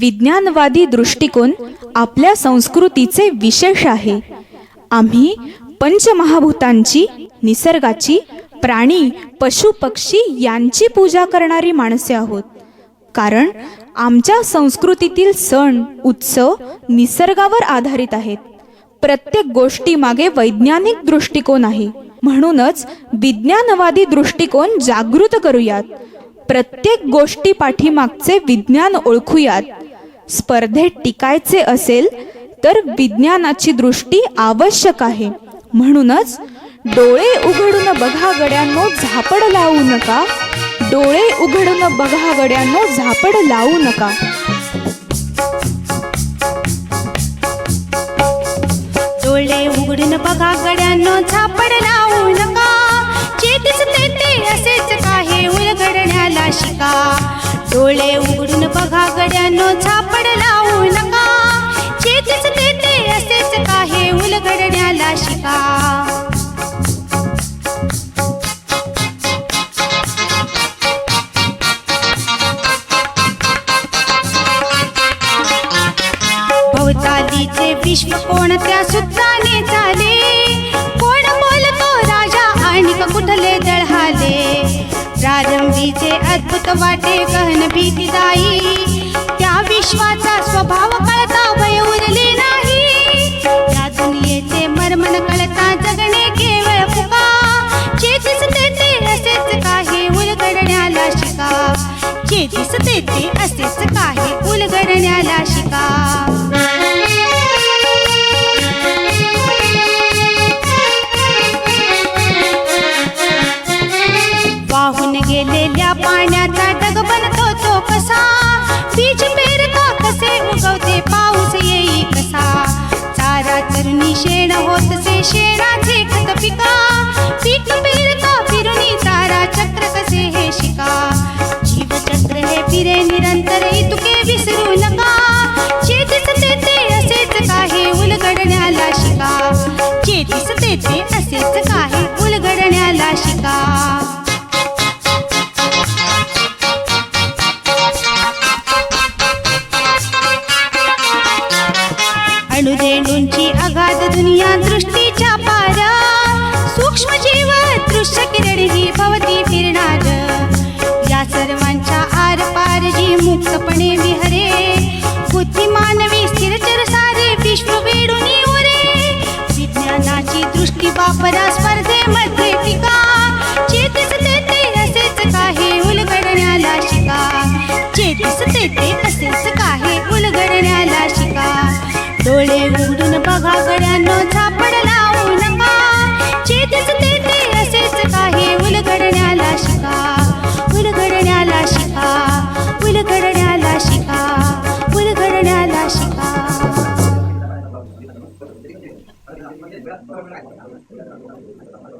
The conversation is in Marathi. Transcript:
विज्ञानवादी दृष्टिकोन आपल्या संस्कृतीचे विशेष आहे. आम्ही पंचमहाभूतांची निसर्गाची प्राणी पशु पक्षी यांची पूजा करणारी माणसे आहोत. कारण आमच्या संस्कृतीतील सण उत्सव निसर्गावर आधारित आहेत. प्रत्येक गोष्टीमागे वैज्ञानिक दृष्टिकोन आहे. म्हणूनच विज्ञानवादी दृष्टिकोन जागृत करूयात. प्रत्येक गोष्टी पाठीमागचे विज्ञान ओळखूयात. स्पर्धेत टिकायचे असेल तर विज्ञानाची दृष्टी आवश्यक आहे. म्हणूनच डोळे उघडून बघा गड्यांनो झापड लावू नका. डोळे उघडून बघा गड्यांनो झापड लावू नका. डोळे उघडून बघा गड्यांनो झापड लावू नका. चेतीच ते असेच काही उलगडण्याला शिका. डोळे उलगड्यानो छापड लावू नका. चेतीच देते असेच काही उलगडण्याला शिका. भवतालीचे विश्व कोणत्या सूत्राने झाले? कोण बोलतो राजा आणि कुठले दळहाले? प्रारंभीचे अद्भुत वाटे गहन भीतीदार त्या स्वभाव कळता वय उरले नाही. या दुनियेचे मर्मन कळता जगणे केवळ फुका. चेतीस तेथे असेच काही उलगडण्याला शिका. चेतीस तेथे असेच जीवचक्र निरंतर तुके विसरू नका. चेतीस तेथे असेच काही उलगडण्याला शिका. चेतीस तेथे असेच काही उलगडण्याला शिका. अणुरेणूंची अगाध दुनिया दृष्टीच्या पारा. सूक्ष्म जीव दृश्य वापरा स्पर्धेमध्ये टिका. चेतीस तेथे असेच काही उलगडण्याला शिका. चेतीस तेथे असेच काही उलगडण्याला शिका. डोळे उघडून बघा गड्यांनो झापड আমাদের ব্যস্ত হবে না